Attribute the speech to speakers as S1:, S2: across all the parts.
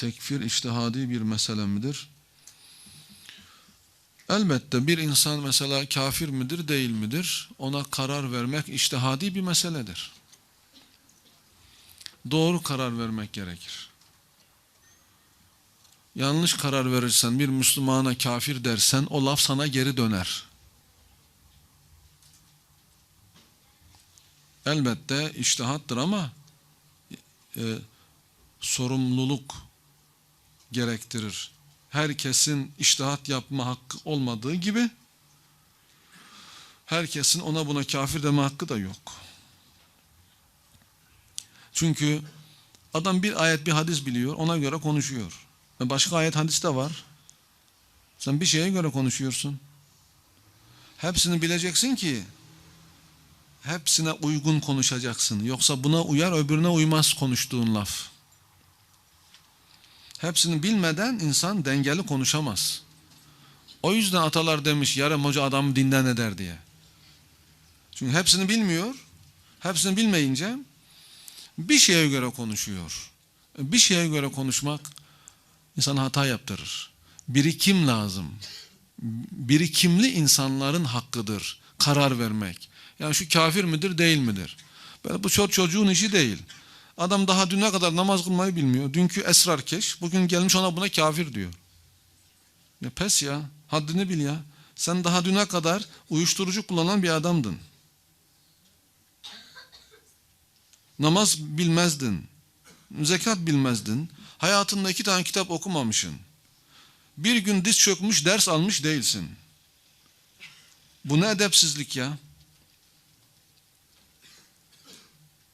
S1: tekfir iştihadi bir mesele midir? Elbette bir insan mesela kafir midir değil midir ona karar vermek iştihadi bir meseledir. Doğru karar vermek gerekir. Yanlış karar verirsen bir Müslümana kafir dersen o laf sana geri döner. Elbette iştihattır ama e, sorumluluk gerektirir. Herkesin iştihat yapma hakkı olmadığı gibi herkesin ona buna kafir deme hakkı da yok. Çünkü adam bir ayet bir hadis biliyor ona göre konuşuyor. Ve başka ayet hadis de var. Sen bir şeye göre konuşuyorsun. Hepsini bileceksin ki hepsine uygun konuşacaksın. Yoksa buna uyar öbürüne uymaz konuştuğun laf. Hepsini bilmeden insan dengeli konuşamaz. O yüzden atalar demiş yarım hoca adamı dinden eder diye. Çünkü hepsini bilmiyor. Hepsini bilmeyince bir şeye göre konuşuyor. Bir şeye göre konuşmak insana hata yaptırır. Birikim lazım. Birikimli insanların hakkıdır karar vermek. Yani şu kafir midir değil midir? Böyle bu çocuğun işi değil. Adam daha düne kadar namaz kılmayı bilmiyor. Dünkü esrarkeş, bugün gelmiş ona buna kafir diyor. Ya pes ya, haddini bil ya. Sen daha düne kadar uyuşturucu kullanan bir adamdın. Namaz bilmezdin. Zekat bilmezdin. Hayatında iki tane kitap okumamışsın. Bir gün diz çökmüş ders almış değilsin. Bu ne edepsizlik ya.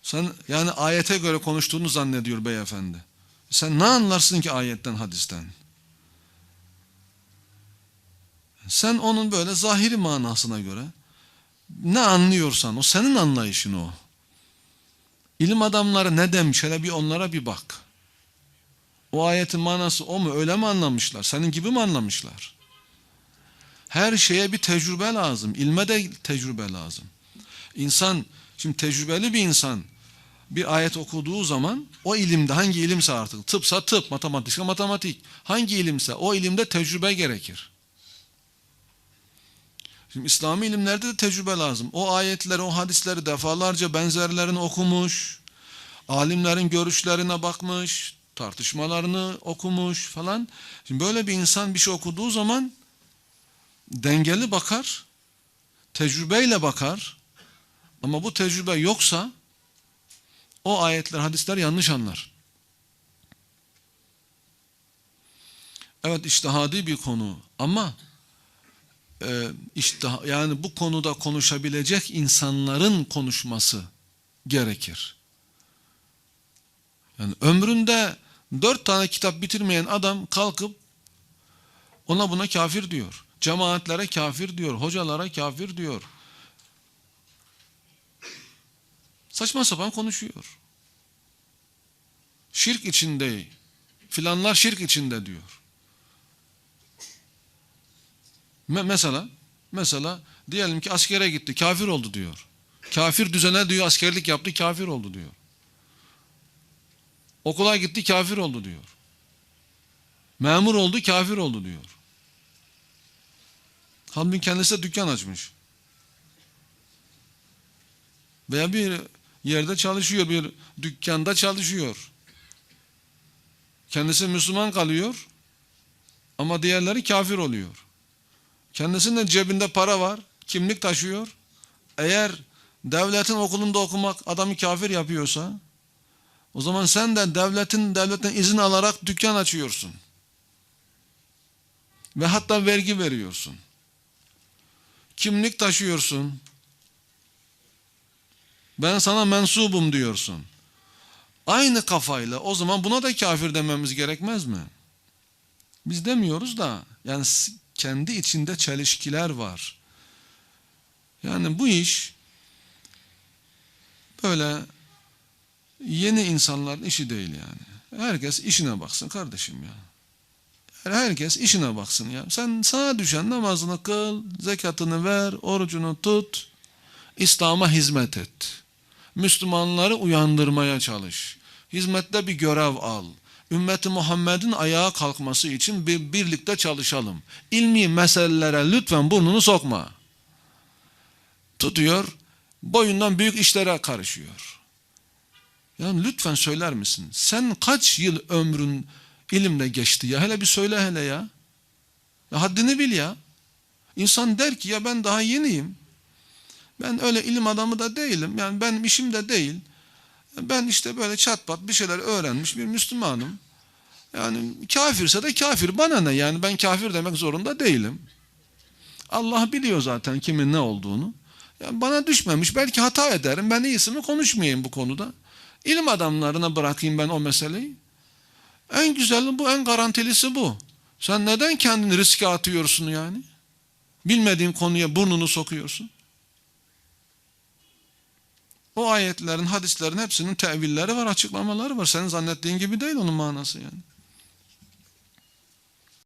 S1: Sen yani ayete göre konuştuğunu zannediyor beyefendi. Sen ne anlarsın ki ayetten, hadisten? Sen onun böyle zahiri manasına göre ne anlıyorsan o senin anlayışın o. İlim adamları ne demiş hele bir onlara bir bak. O ayetin manası o mu öyle mi anlamışlar? Senin gibi mi anlamışlar? Her şeye bir tecrübe lazım. İlme de tecrübe lazım. İnsan şimdi tecrübeli bir insan bir ayet okuduğu zaman o ilimde hangi ilimse artık tıpsa tıp, matematikse matematik hangi ilimse o ilimde tecrübe gerekir. Şimdi İslami ilimlerde de tecrübe lazım. O ayetleri, o hadisleri defalarca benzerlerini okumuş, alimlerin görüşlerine bakmış, tartışmalarını okumuş falan. Şimdi böyle bir insan bir şey okuduğu zaman dengeli bakar, tecrübeyle bakar. Ama bu tecrübe yoksa o ayetler, hadisler yanlış anlar. Evet iştihadi bir konu ama e, işte yani bu konuda konuşabilecek insanların konuşması gerekir. Yani ömründe dört tane kitap bitirmeyen adam kalkıp ona buna kafir diyor. Cemaatlere kafir diyor, hocalara kafir diyor. Saçma sapan konuşuyor. Şirk içinde, filanlar şirk içinde diyor. Me mesela, mesela diyelim ki askere gitti, kafir oldu diyor. Kafir düzene diyor, askerlik yaptı, kafir oldu diyor. Okula gitti, kafir oldu diyor. Memur oldu, kafir oldu diyor. Halbuki kendisi de dükkan açmış. Veya bir yerde çalışıyor, bir dükkanda çalışıyor. Kendisi Müslüman kalıyor ama diğerleri kafir oluyor. Kendisinin cebinde para var, kimlik taşıyor. Eğer devletin okulunda okumak adamı kafir yapıyorsa o zaman sen de devletin devletten izin alarak dükkan açıyorsun. Ve hatta vergi veriyorsun. Kimlik taşıyorsun. Ben sana mensubum diyorsun. Aynı kafayla o zaman buna da kafir dememiz gerekmez mi? Biz demiyoruz da yani kendi içinde çelişkiler var. Yani bu iş böyle yeni insanların işi değil yani. Herkes işine baksın kardeşim ya. Herkes işine baksın ya. Sen sana düşen namazını kıl, zekatını ver, orucunu tut, İslam'a hizmet et. Müslümanları uyandırmaya çalış. Hizmette bir görev al. ümmeti Muhammed'in ayağa kalkması için bir, birlikte çalışalım. İlmi meselelere lütfen burnunu sokma. Tutuyor, boyundan büyük işlere karışıyor. Yani lütfen söyler misin? Sen kaç yıl ömrün ilimle geçti ya? Hele bir söyle hele ya. ya haddini bil ya. İnsan der ki ya ben daha yeniyim. Ben öyle ilim adamı da değilim. Yani benim işim de değil. Ben işte böyle çat pat bir şeyler öğrenmiş bir Müslümanım. Yani kafirse de kafir. Bana ne yani ben kafir demek zorunda değilim. Allah biliyor zaten kimin ne olduğunu. Yani bana düşmemiş. Belki hata ederim. Ben iyisini konuşmayayım bu konuda. İlim adamlarına bırakayım ben o meseleyi. En güzeli bu, en garantilisi bu. Sen neden kendini riske atıyorsun yani? Bilmediğin konuya burnunu sokuyorsun. O ayetlerin, hadislerin hepsinin tevilleri var, açıklamaları var. Senin zannettiğin gibi değil onun manası yani.